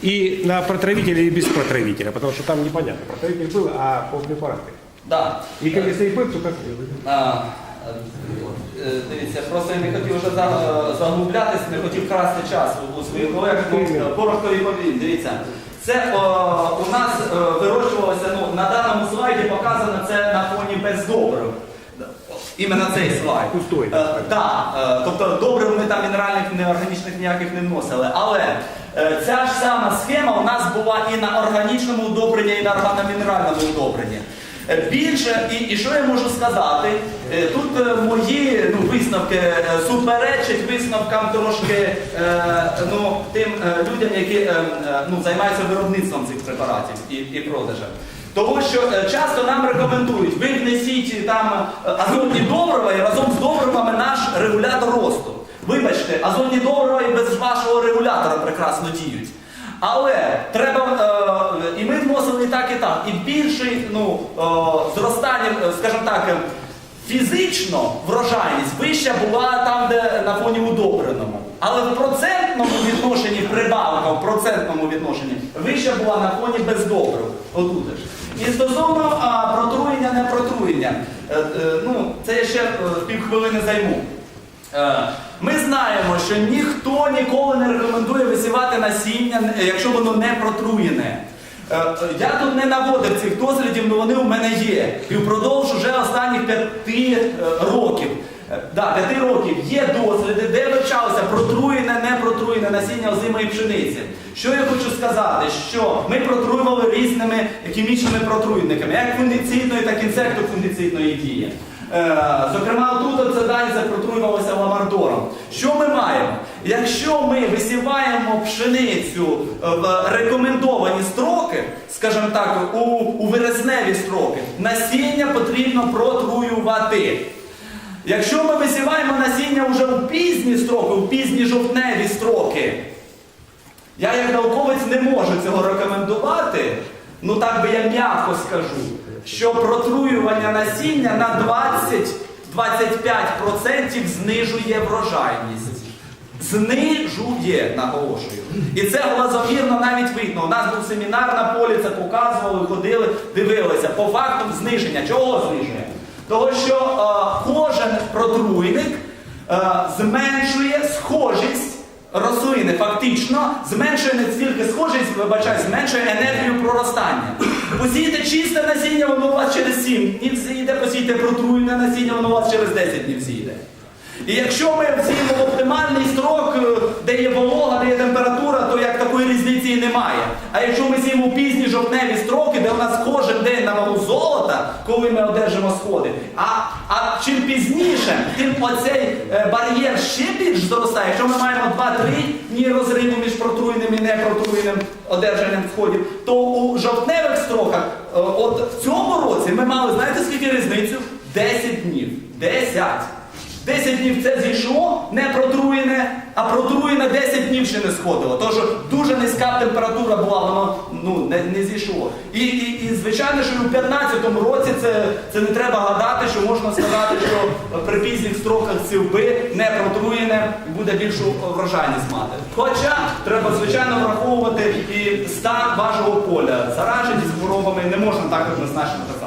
И на протравителя и без протравителя, потому что там непонятно, протравитель был, а по препараты. Да. И когда если и был, то как? А, е, Дивіться, просто я не хотів вже за- заглублятись, не хотів красти час у своїх колег. Ну, е, Коротко відповім. Дивіться. Це о, у нас е, вирощувалося, ну, на даному слайді показано це на фоні бездобрив. Іменно цей слайд. Пустой. Е, Так, е, тобто добрив ми там мінеральних, неорганічних ніяких не вносили. Але е, ця ж сама схема у нас була і на органічному удобренні, і на органомінеральному удобренні. Е, Більше, і, і що я можу сказати, Е, тут е, мої ну, висновки е, суперечать висновкам трошки е, ну, тим е, людям, які е, е, ну, займаються виробництвом цих препаратів і, і продажем. Тому що е, часто нам рекомендують, ви внесіть там е, азотні добрива і разом з добривами наш регулятор росту. Вибачте, азотні добрива і без вашого регулятора прекрасно діють. Але треба, е, і ми вносили і так, і так. І більший ну, е, зростання, е, скажімо так, фізично врожайність вища була там, де на фоні удобреному. Але в процентному відношенні прибавка, в процентному відношенні вища була на фоні бездобрив. Отут ж. І стосовно а, протруєння, не протруєння, е, е, ну, це я ще е, півхвилини займу. Е, Ми знаємо, що ніхто ніколи не рекомендує висівати насіння, якщо воно не протруєне. Е, Я тут не наводив цих дослідів, але вони у мене є. І впродовж уже останніх п'яти е, років. е, Да, п'яти років є досліди, де вивчалося протруєне, не протруєне насіння озимої пшениці. Що я хочу сказати, що ми протруювали різними хімічними протруйниками, як фунгіцидної, так і інсектофунгіцидної дії. Е, Зокрема, тут це далі запротруювалося ламардором. Що ми маємо? Якщо ми висіваємо пшеницю е, в рекомендовані строки, скажімо так, у, у вересневі строки, насіння потрібно протруювати. Якщо ми висіваємо насіння вже у пізні строки, у пізні жовтневі строки, я як науковець не можу цього рекомендувати, ну так би я м'яко скажу, що протруювання насіння на 20-25% знижує врожайність. Знижує, наголошую. І це глазомірно навіть видно. У нас був семінар на полі, це показували, ходили, дивилися. По факту зниження. Чого знижує? Того, що е, кожен протруйник е, зменшує схожість рослини, фактично зменшує не стільки схожість, вибачай, зменшує енергію проростання. Посійте чисте насіння, воно у вас через 7 днів зійде, посійте протруйне насіння, воно у вас через 10 днів зійде. І якщо ми всіємо оптимальний строк, е, де є волога, де є температура, такої різниці і немає. А якщо ми сіємо пізні жовтневі строки, де у нас кожен день на вагу золота, коли ми одержимо сходи, а, а чим пізніше, тим оцей е, бар'єр ще більш зростає. Якщо ми маємо 2-3 дні розриву між протруєним і непротруєним одержанням сходів, то у жовтневих строках, е, от в цьому році ми мали, знаєте скільки різницю? 10 днів. 10. 10 днів це зійшло, а протруєне 10 днів ще не сходило. Тож дуже низька температура була, воно ну, не, не зійшло. І, і, і звичайно, що і у 15-му році це, це не треба гадати, що можна сказати, що при пізніх строках цівби не протруєне буде більшу врожайність мати. Хоча треба, звичайно, враховувати і стан вашого поля. Зараженість хворобами не можна так однозначно казати.